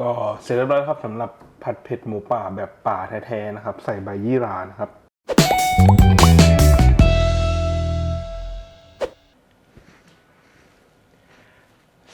ก็เสร็จเรียบร้อยครับสำหรับผัดเผ็ดหมูป่าแบบป่าแท้ๆนะครับ ใส่ใบยี่หรานะครับ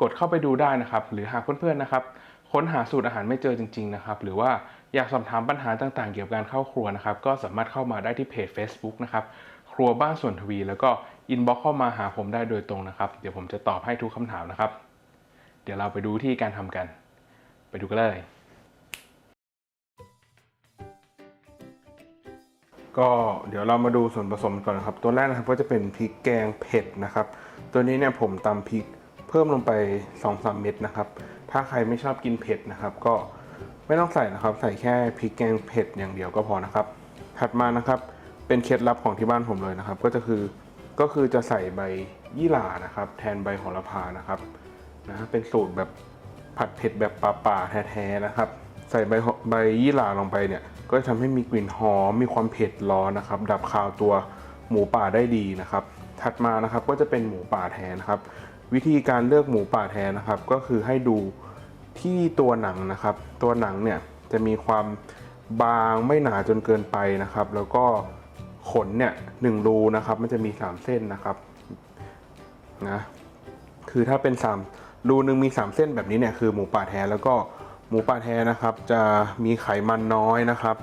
กดเข้าไปดูได้นะครับ หรือหากเพื่อนๆนะครับ ค้นหาสูตรอาหารไม่เจอจริง ๆ นะครับ หรือว่าอยากสอบถามปัญหาต่างๆ เกี่ยวกับการเข้าครัวนะครับ ก็สามารถเข้ามาได้ที่เพจ Facebook นะครับ ครัวบ้านส่วนทวี แล้วก็อินบ็อกเข้ามาหาผมได้โดยตรงนะครับ เดี๋ยวผมจะตอบให้ทุกคำถามนะครับ เดี๋ยวเราไปดูวิธีการทำกัน ไปดูกันเลย ก็เดี๋ยวเรามาดูส่วนผสมก่อนนะครับ ตัวแรกนะครับก็จะเป็นพริกแกงเผ็ดนะครับ ตัวนี้เนี่ยผมตำพริก เพิ่มลงไป 2-3 เม็ดนะครับ ถ้าใครไม่ชอบกินเผ็ดนะครับ ก็ไม่ต้องใส่นะครับ ใส่แค่พริกแกงเผ็ดอย่างเดียวก็พอนะครับ ถัดมานะครับเป็นเคล็ดลับของที่บ้านผมเลยนะครับ ก็จะคือก็คือจะใส่ใบยี่หร่านะครับ แทนใบโหระพานะครับนะเป็นสูตรแบบผัดเผ็ดแบบป่าๆแท้ๆนะครับ ใส่ใบใบยี่หร่าลงไปเนี่ย ก็จะทำให้มีกลิ่นหอมมีความเผ็ดร้อนนะครับ ดับคาวตัวหมูป่าได้ดีนะครับ ถัดมานะครับก็จะเป็นหมูป่าแทนนะครับ วิธีการเลือกหมูป่าแทนนะครับ ก็คือให้ดูที่ตัวหนังนะครับ ตัวหนังเนี่ยจะมีความบางไม่หนาจนเกินไปนะครับ แล้วก็ขนเนี่ยหนึ่งรูนะครับ มันจะมีสามเส้นนะครับนะคือถ้าเป็น 3 รูหนึ่งมี 3 เส้นแบบนี้เนี่ยคือหมูป่าแท้แล้วก็หมูป่าแท้นะครับ จะมีไขมันน้อยนะครับ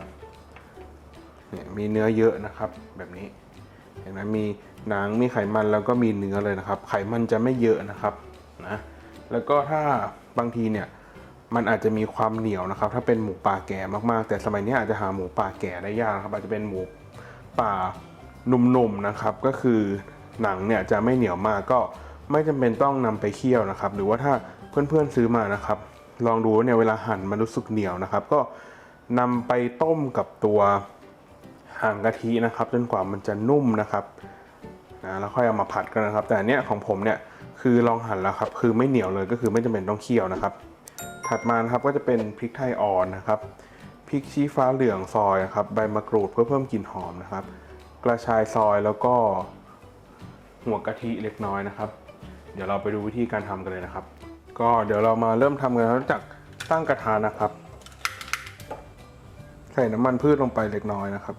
เนี่ยมีเนื้อเยอะนะครับแบบนี้เห็นไหมมี หนังมีไขมันแล้วก็มีเนื้อเลยนะครับ ไขมันจะไม่เยอะนะครับนะแล้วก็ถ้าบางทีเนี่ยมันอาจจะมีความเหนียวนะครับ ถ้าเป็นหมูป่าแก่มากๆ แต่สมัยนี้อาจจะหาหมูป่าแก่ได้ยากครับ อาจจะเป็นหมูป่าหนุ่มๆนะครับ ก็คือหนังเนี่ยจะไม่เหนียวมากก็ไม่จำเป็นต้องนำไปเคี่ยวนะครับ หรือว่าถ้าเพื่อนๆซื้อมานะครับ ลองดูว่าเนี่ยเวลาหั่นมันรู้สึกเหนียวนะครับ ก็นำไปต้มกับตัวหางกะทินะครับ จนกว่ามันจะนุ่มนะครับ นะแล้วค่อยเอามาผัดกันนะครับ แต่อันเนี้ยของผมเนี่ยคือลองหั่นแล้วครับคือไม่เหนียวเลยก็คือไม่จำเป็นต้องเคี่ยวนะครับ ถัดมานะครับก็จะเป็นพริกไทยอ่อนนะครับพริกชี้ฟ้าเหลืองซอยนะครับใบมะกรูดเพื่อเพิ่มกลิ่นหอมนะครับ กระชายซอยแล้วก็หัวกะทิเล็กน้อยนะครับ เดี๋ยวเราไปดูวิธีการทำกันเลยนะครับ ก็เดี๋ยวเรามาเริ่มทำกันแล้วจากตั้งกระทะนะครับ ใส่น้ำมันพืชลงไปเล็กน้อยนะครับ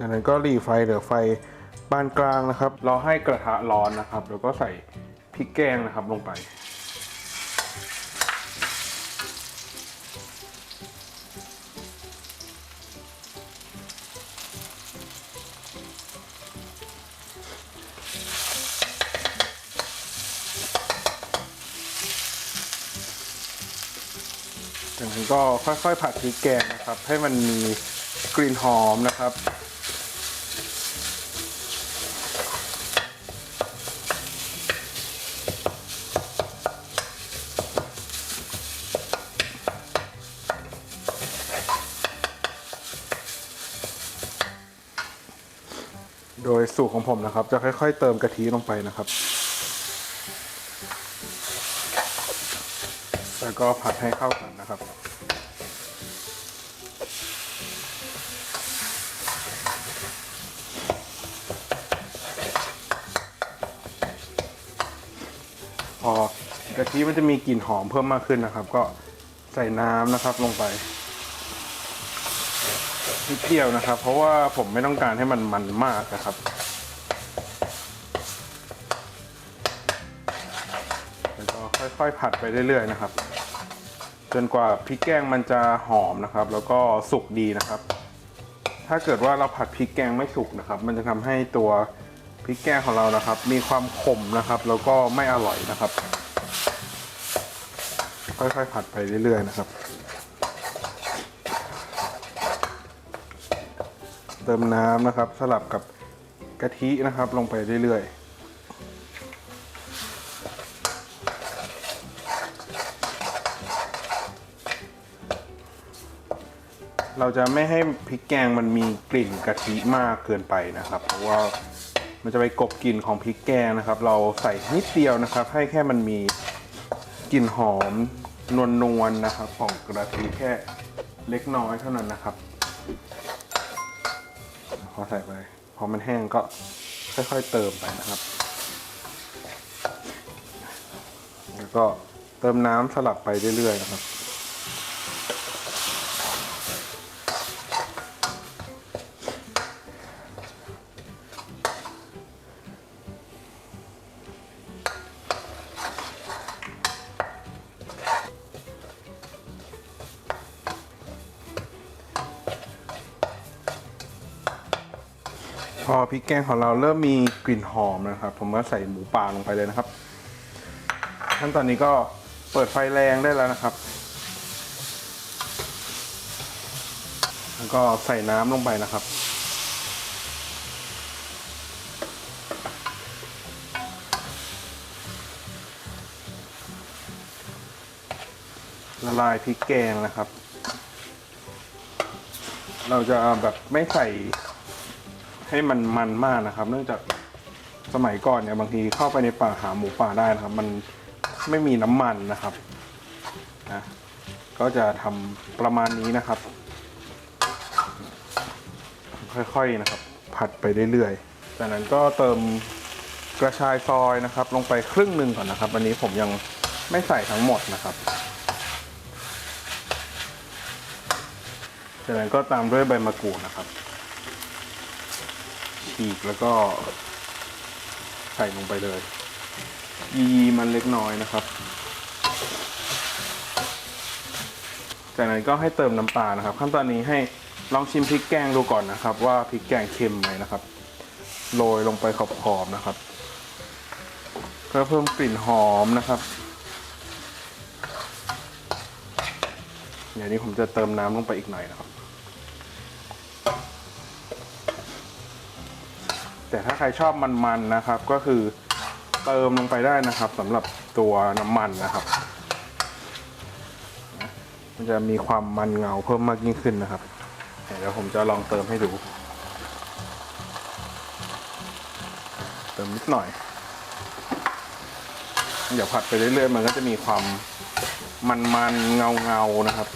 จากนั้นก็หลีไฟเหลือไฟปานกลางนะครับ เรอให้กระทะร้อนนะครับ แล้วก็ใส่พริกแกงนะครับลงไป จากนั้นก็ค่อยๆผัดพริกแกงนะครับ ให้มันมีกลิ่นหอมนะครับ โดยสูตรของผมนะครับ จะค่อย ๆ เติมกะทิลงไปนะครับ แล้วก็ผัดให้เข้ากันนะครับพอกะทิมันจะมีกลิ่นหอมเพิ่มมากขึ้นนะครับ ก็ใส่น้ำนะครับลงไป นิดเดียวนะครับ เพราะว่าผมไม่ต้องการให้มันมันมากนะครับแล้วก็ค่อยๆผัดไปเรื่อยๆนะครับ จนกว่าพริกแกงมันจะหอมนะครับ แล้วก็สุกดีนะครับ ถ้าเกิดว่าเราผัดพริกแกงไม่สุกนะครับ มันจะทำให้ตัวพริกแกงของเรานะครับ มีความขมนะครับ แล้วก็ไม่อร่อยนะครับ ค่อยๆผัดไปเรื่อยๆนะครับ เติมน้ำนะครับ สลับกับกะทินะครับ ลงไปเรื่อยๆเราจะไม่ให้พริกแกงมันมีกลิ่นกะทิมากเกินไปนะครับ เพราะว่ามันจะไปกลบกลิ่นของพริกแกงนะครับ เราใส่นิดเดียวนะครับ ให้แค่มันมีกลิ่นหอมนวลนวลๆนะครับ ของกระทิแค่เล็กน้อยเท่านั้นนะครับ อใส่ไป พอมันแห้งก็ค่อยๆเติมไปนะครับ แล้วก็เติมน้ำสลับไปเรื่อยๆนะครับ พอพริกแกงของเราเริ่มมีกลิ่นหอมนะครับ ผมก็ใส่หมูป่าลงไปเลยนะครับ ขั้นตอนนี้ก็เปิดไฟแรงได้แล้วนะครับ แล้วก็ใส่น้ำลงไปนะครับละลายพริกแกงนะครับ เราจะแบบไม่ใส่ ให้มันมันมากนะครับ เนื่องจากสมัยก่อนเนี่ยบางทีเข้าไปในป่าหาหมูป่าได้นะครับ มันไม่มีน้ำมันนะครับนะก็จะทำประมาณนี้นะครับ ค่อยๆนะครับ ผัดไปเรื่อยๆจากนั้นก็เติมกระชายซอยนะครับ ลงไปครึ่งหนึ่งก่อนนะครับอันนี้ผมยังไม่ใส่ทั้งหมดนะครับจากนั้นก็ตามด้วยใบมะกรูดนะครับ ฉีกแล้วก็ใส่ลงไปเลย ยีมันเล็กน้อยนะครับ จากนั้นก็ให้เติมน้ำปลานะครับ ขั้นตอนนี้ให้ลองชิมพริกแกงดูก่อนนะครับ ว่าพริกแกงเค็มไหมนะครับ โรยลงไปขอบๆนะครับเพื่อเพิ่มกลิ่นหอมนะครับเดี๋ยวนี้ผมจะเติมน้ำลงไปอีกหน่อยนะครับ แต่ถ้าใครชอบมันๆนะครับ ก็คือเติมลงไปได้นะครับสำหรับตัวน้ำมันนะครับ มันจะมีความมันเงาเพิ่มมากยิ่งขึ้นนะครับ เดี๋ยวผมจะลองเติมให้ดู เติมนิดหน่อย เดี๋ยวผัดไปเรื่อยๆ มันก็จะมีความมันๆเงาๆนะครับ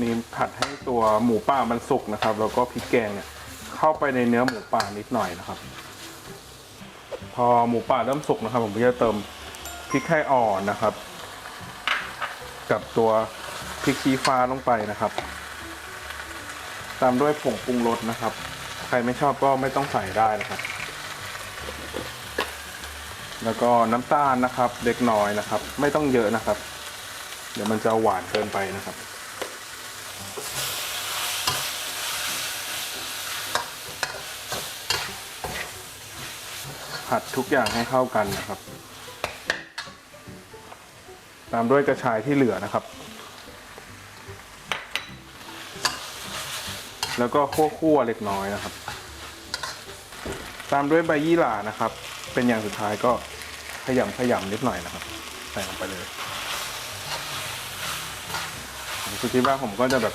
นี่ผัดให้ตัวหมูป่ามันสุกนะครับ แล้วก็พริกแกงเนี่ย เข้าไปในเนื้อหมูป่านิดหน่อยนะครับ พอหมูป่าเริ่มสุกนะครับ ผมก็จะเติมพริกไทยอ่อนนะครับ กับตัวพริกชี้ฟ้าลงไปนะครับ ตามด้วยผงปรุงรสนะครับ ใครไม่ชอบก็ไม่ต้องใส่ได้นะครับ แล้วก็น้ำตาลนะครับ เล็กน้อยนะครับ ไม่ต้องเยอะนะครับ เดี๋ยวมันจะหวานเกินไปนะครับ ผัดทุกอย่างให้เข้ากันนะครับ ตามด้วยกระชายที่เหลือนะครับ แล้วก็คั่วๆเล็กน้อยนะครับ ตามด้วยใบยี่หร่านะครับ เป็นอย่างสุดท้ายก็ขยำขยำนิดหน่อยนะครับ ใส่ลงไปเลยคือที่บ้าผมก็จะแบบ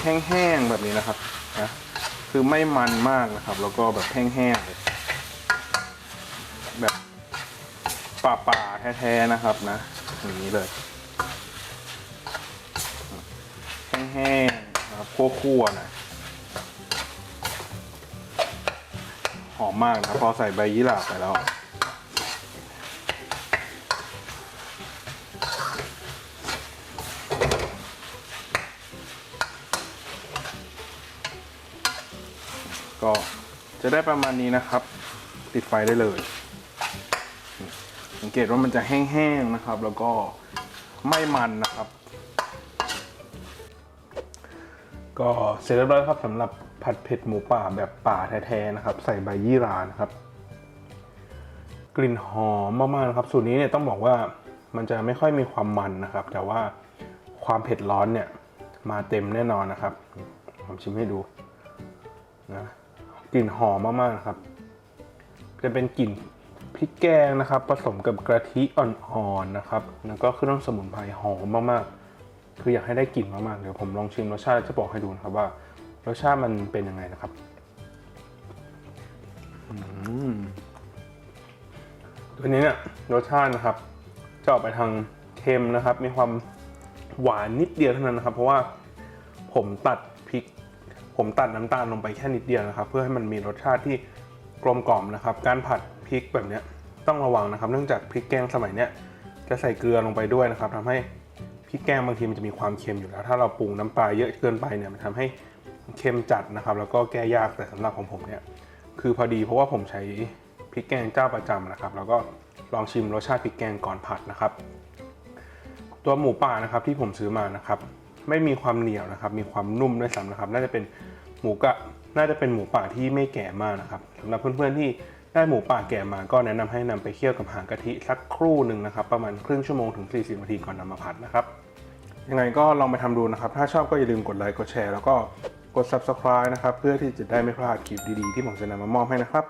แห้งๆแบบนี้นะครับนะคือไม่มันมากนะครับ แล้วก็แบบแห้งๆเลย แบบ ป่าป่าแท้ๆนะครับนะอย่างนี้เลยแห้งๆนะครับคั่วๆนะหอมมากนะพอใส่ใบยี่หร่าไปแล้วก็จะได้ประมาณนี้นะครับ ติดไฟได้เลย สังเกตว่ามันจะแห้งๆนะครับ แล้วก็ไม่มันนะครับ ก็เสร็จเรียบร้อยครับสำหรับผัดเผ็ดหมูป่าแบบป่าแท้ๆนะครับ ใส่ใบยี่หรานะครับ กลิ่นหอมมากๆนะครับสูตรนี้เนี่ยต้องบอกว่ามันจะไม่ค่อยมีความมันนะครับ แต่ว่าความเผ็ดร้อนเนี่ยมาเต็มแน่นอนนะครับผมชิมให้ดูนะกลิ่นหอมมากๆครับ จะเป็นกลิ่น พริกแกงนะครับ ผสมกับกะทิอ่อนๆนะครับ แล้วก็เครื่องสมุนไพรหอมมากๆ คืออยากให้ได้กลิ่นมากๆ เดี๋ยวผมลองชิมรสชาติจะบอกให้ดูนะครับว่ารสชาติมันเป็นยังไงนะครับอืมตัวนี้เนี่ยรสชาตินะครับจะออกไปทางเค็มนะครับ มีความหวานนิดเดียวเท่านั้นนะครับ เพราะว่าผมตัดพริก ผมตัดน้ำตาลลงไปแค่นิดเดียวนะครับ เพื่อให้มันมีรสชาติที่กลมกล่อมนะครับ การผัด พริกแบบเนี้ยต้องระวังนะครับ เนื่องจากพริกแกงสมัยเนี้ยจะใส่เกลือลงไปด้วยนะครับทำให้พริกแกงบางทีมันจะมีความเค็มอยู่แล้ว ถ้าเราปรุงน้ำปลาเยอะเกินไปเนี่ยมันทำให้เค็มจัดนะครับ แล้วก็แก้ยากแต่สำหรับของผมเนี่ยคือพอดีเพราะว่าผมใช้พริกแกงเจ้าประจำนะครับ แล้วก็ลองชิมรสชาติพริกแกงก่อนผัดนะครับ ตัวหมูป่านะครับที่ผมซื้อมานะครับ ไม่มีความเหนียวนะครับ มีความนุ่มด้วยซ้ำนะครับ น่าจะเป็นหมูกะน่าจะเป็นหมูป่าที่ไม่แก่มากนะครับสำหรับเพื่อนๆที่ ได้หมูป่าแก่มาก็แนะนำให้นำไปเคี่ยวกับหางกะทิสักครู่หนึ่งนะครับ ประมาณครึ่งชั่วโมงถึง 40นาทีก่อนนำมาผัดนะครับ ยังไงก็ลองไปทำดูนะครับ ถ้าชอบก็อย่าลืมกดไลค์กดแชร์แล้วก็กด subscribe นะครับ เพื่อที่จะได้ไม่พลาดคลิปดีๆ ที่ผมจะนำมามอบให้นะครับ